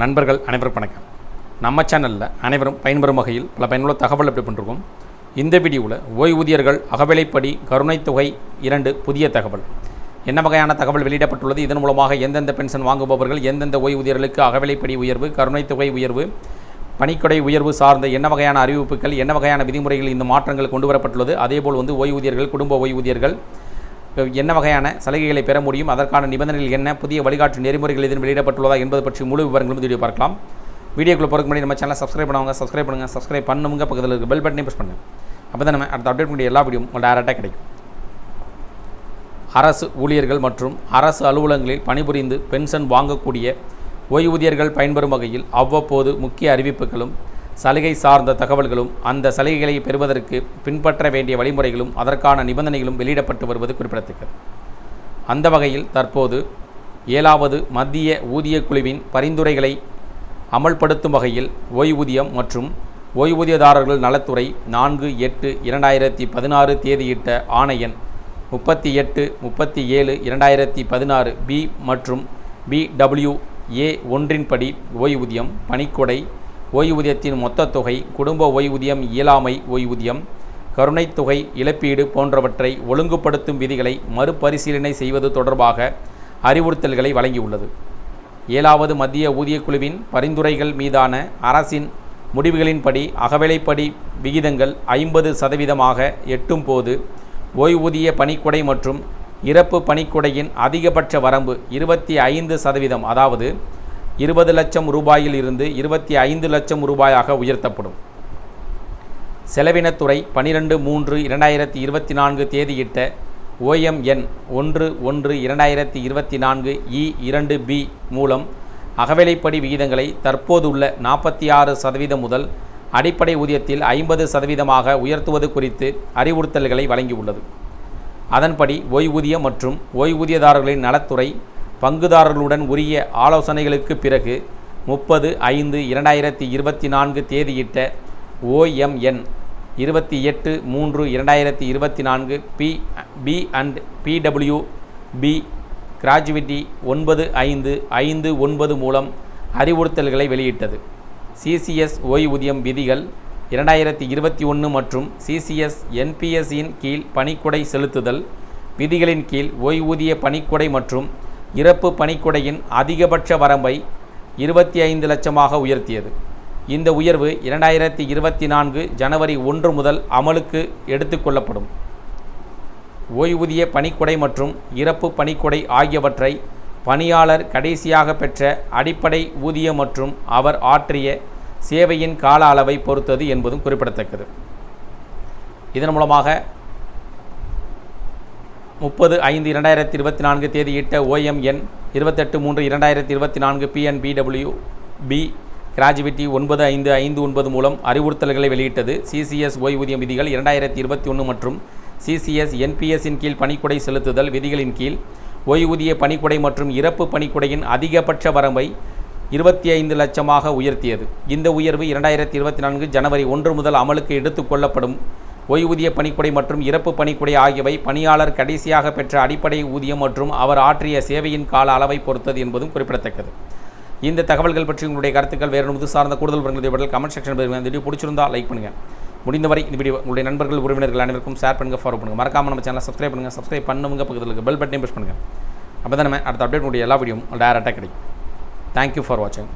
நண்பர்கள் அனைவரும் வணக்கம். நம்ம சேனலில் அனைவரும் பயன்பெறும் வகையில் பல பயனுள்ள தகவல் எப்படி பண்ணிருக்கோம். இந்த வீடியோவில் ஓய்வூதியர்கள் அகவிலைப்படி கருணைத்தொகை இரண்டு புதிய தகவல். என்ன வகையான தகவல் வெளியிடப்பட்டுள்ளது? இதன் மூலமாக எந்தெந்த பென்ஷன் வாங்குபவர்கள் எந்தெந்த ஓய்வூதியர்களுக்கு அகவிலைப்படி உயர்வு கருணைத்தொகை உயர்வு பணிக்கொடை உயர்வு சார்ந்த என்ன வகையான அறிவிப்புகள் என்ன வகையான விதிமுறைகள் இந்த மாற்றங்கள் கொண்டு வரப்பட்டுள்ளது அதேபோல் வந்து ஓய்வூதியர்கள் குடும்ப ஓய்வூதியர்கள் என்ன வகையான சலுகைகளை பெற முடியும்? அதற்கான நிபந்தனைகள் என்ன? புதிய வழிகாட்டு நெறிமுறைகள் இதன் வெளியிடப்பட்டுள்ளதா என்பது பற்றி முழு விவரங்களும் வீடியோ பார்க்கலாம். வீடியோக்குள்ளே போகிறதுக்கு முன்னாடி நம்ம சேனலை சப்ஸ்கிரைப் பண்ணுவாங்க சப்ஸ்கிரைப் பண்ணுங்கள் சப்ஸ்கிரைப் பண்ணுங்க. பக்கத்தில் இருக்க பெல் பட்டனையும் ப்ரெஸ் பண்ணுங்கள் அப்போ தான் நம்ம அடுத்த அப்டேட் பண்ணி எல்லா வீடியோ உங்களுக்கு டேரெக்டாக கிடைக்கும். அரசு ஊழியர்கள் மற்றும் அரசு அலுவலகங்களில் பணிபுரிந்து பென்ஷன் வாங்கக்கூடிய ஓய்வூதியர்கள் பயன்பெறும் வகையில் அவ்வப்போது முக்கிய அறிவிப்புகளும் சலுகை சார்ந்த தகவல்களும் அந்த சலுகைகளை பெறுவதற்கு பின்பற்ற வேண்டிய வழிமுறைகளும் அதற்கான நிபந்தனைகளும் வெளியிடப்பட்டு வருவது குறிப்பிடத்தக்கது. அந்த வகையில் தற்போது ஏழாவது மத்திய ஊதியக் குழுவின் பரிந்துரைகளை அமல்படுத்தும் வகையில் ஓய்வூதியம் மற்றும் ஓய்வூதியதாரர்கள் நலத்துறை நான்கு எட்டு இரண்டாயிரத்தி பதினாறு தேதியிட்ட ஆணையன் முப்பத்தி எட்டு முப்பத்தி ஏழு இரண்டாயிரத்தி பதினாறு பி மற்றும் பிடபிள்யூ ஏ ஒன்றின்படி ஓய்வூதியம் பணிக்கொடை ஓய்வூதியத்தின் மொத்த தொகை குடும்ப ஓய்வூதியம் இயலாமை ஓய்வூதியம் கருணைத் தொகை இழப்பீடு போன்றவற்றை ஒழுங்குபடுத்தும் விதிகளை மறுபரிசீலனை செய்வது தொடர்பாக அறிவுறுத்தல்களை வழங்கியுள்ளது. ஏழாவது மத்திய ஊதியக்குழுவின் பரிந்துரைகள் மீதான அரசின் முடிவுகளின்படி அகவிலைப்படி விகிதங்கள் ஐம்பது சதவீதமாக எட்டும் போது ஓய்வூதிய பணிக்கொடை மற்றும் இறப்பு பணிக்கொடையின் அதிகபட்ச வரம்பு இருபத்தி ஐந்து சதவீதம் அதாவது இருபது லட்சம் ரூபாயில் இருந்து இருபத்தி ஐந்து லட்சம் ரூபாயாக உயர்த்தப்படும். செலவினத்துறை பனிரெண்டு மூன்று இரண்டாயிரத்தி இருபத்தி நான்கு தேதியிட்ட ஓஎம்என் ஒன்று ஒன்று இரண்டாயிரத்தி இருபத்தி நான்கு இ இரண்டு பி மூலம் அகவிலைப்படி விகிதங்களை தற்போதுள்ள நாற்பத்தி ஆறு சதவீதம் முதல் அடிப்படை ஊதியத்தில் ஐம்பது சதவீதமாக உயர்த்துவது குறித்து அறிவுறுத்தல்களை வழங்கியுள்ளது. அதன்படி ஓய்வூதியம் மற்றும் ஓய்வூதியதாரர்களின் நலத்துறை பங்குதாரர்களுடன் உரிய ஆலோசனைகளுக்கு பிறகு முப்பது ஐந்து இரண்டாயிரத்தி இருபத்தி நான்கு தேதியிட்ட ஓஎம்என் இருபத்தி எட்டு மூன்று இரண்டாயிரத்தி இருபத்தி நான்கு P P and PW P gratuity ஒன்பது ஐந்து ஐந்து ஒன்பது மூலம் அறிவுறுத்தல்களை வெளியிட்டது. சிசிஎஸ் ஓய்வூதியம் விதிகள் இரண்டாயிரத்தி இருபத்தி ஒன்று மற்றும் சிசிஎஸ் என்பிஎஸ்இன் கீழ் பணிக்கொடை செலுத்துதல் விதிகளின் கீழ் ஓய்வூதிய பணிக்கொடை மற்றும் இறப்பு பணிக்கொடையின் அதிகபட்ச வரம்பை இருபத்தி ஐந்து லட்சமாக உயர்த்தியது. இந்த உயர்வு இரண்டாயிரத்தி இருபத்தி நான்கு ஜனவரி ஒன்று முதல் அமலுக்கு எடுத்துக்கொள்ளப்படும் ஓய்வூதிய பணிக்கொடை மற்றும் இறப்பு பணிக்கொடை ஆகியவற்றை பணியாளர் கடைசியாக பெற்ற அடிப்படை ஊதியம் மற்றும் அவர் ஆற்றிய சேவையின் கால அளவை பொறுத்தது என்பதும் குறிப்பிடத்தக்கது. இதன் மூலமாக முப்பது ஐந்து இரண்டாயிரத்தி இருபத்தி நான்கு தேதியிட்ட ஓஎம்என் இருபத்தெட்டு மூன்று இரண்டாயிரத்தி இருபத்தி நான்கு பிஎன்பிடபிள்யூ பி கிராஜுவிட்டி ஒன்பது ஐந்து ஐந்து ஒன்பது மூலம் அறிவுறுத்தல்களை வெளியிட்டது. சிசிஎஸ் ஓய்வூதியம் விதிகள் இரண்டாயிரத்தி இருபத்தி ஒன்று மற்றும் சிசிஎஸ் என்பிஎஸ்ஸின் கீழ் பணிக்குடை செலுத்துதல் விதிகளின் கீழ் ஓய்வூதிய பணிக்குடை மற்றும் இறப்பு பணிக்கொடையின் அதிகபட்ச வரம்பை இருபத்தி ஐந்து லட்சமாக உயர்த்தியது. இந்த உயர்வு இரண்டாயிரத்தி இருபத்தி நான்கு ஜனவரி ஒன்று முதல் அமலுக்கு எடுத்துக்கொள்ளப்படும் ஓய்வூதிய பணிக்கொடை மற்றும் இறப்பு பணிக்கொடை ஆகியவை பணியாளர் கடைசியாக பெற்ற அடிப்படை ஊதியம் மற்றும் அவர் ஆற்றிய சேவையின் கால அளவை பொறுத்தது என்பதும் குறிப்பிடத்தக்கது. இந்த தகவல்கள் பற்றி உங்களுடைய கருத்துக்கள் வேறு இது சார்ந்த கூடுதல் விவரங்கள் கமெண்ட் செக்ஷன் பெறுங்க இந்த வீடியோ பிடிச்சிருந்தா லைக் பண்ணுங்கள் முடிந்தவரை இந்த வீடியோ உங்களுடைய நண்பர்கள் உறவினர்கள் அனைவருக்கும் ஷேர் பண்ணுங்கள் ஃபாலோ பண்ணுங்கள் மறக்காமல் நம்ம சேனலை சப்ஸ்கிரைப் பண்ணுங்கள் சப்ஸ்கிரைப் பண்ணுங்க. பக்கத்தில் இருக்க பெல் பட்டனையும் ப்ரெஸ் பண்ணுங்கள் அப்போ தான் நம்ம அடுத்த அப்டேட் உடைய எல்லா வீடியோவும் டேரெக்டாக கிடைக்கும். தேங்க்யூ ஃபார் வாட்சிங்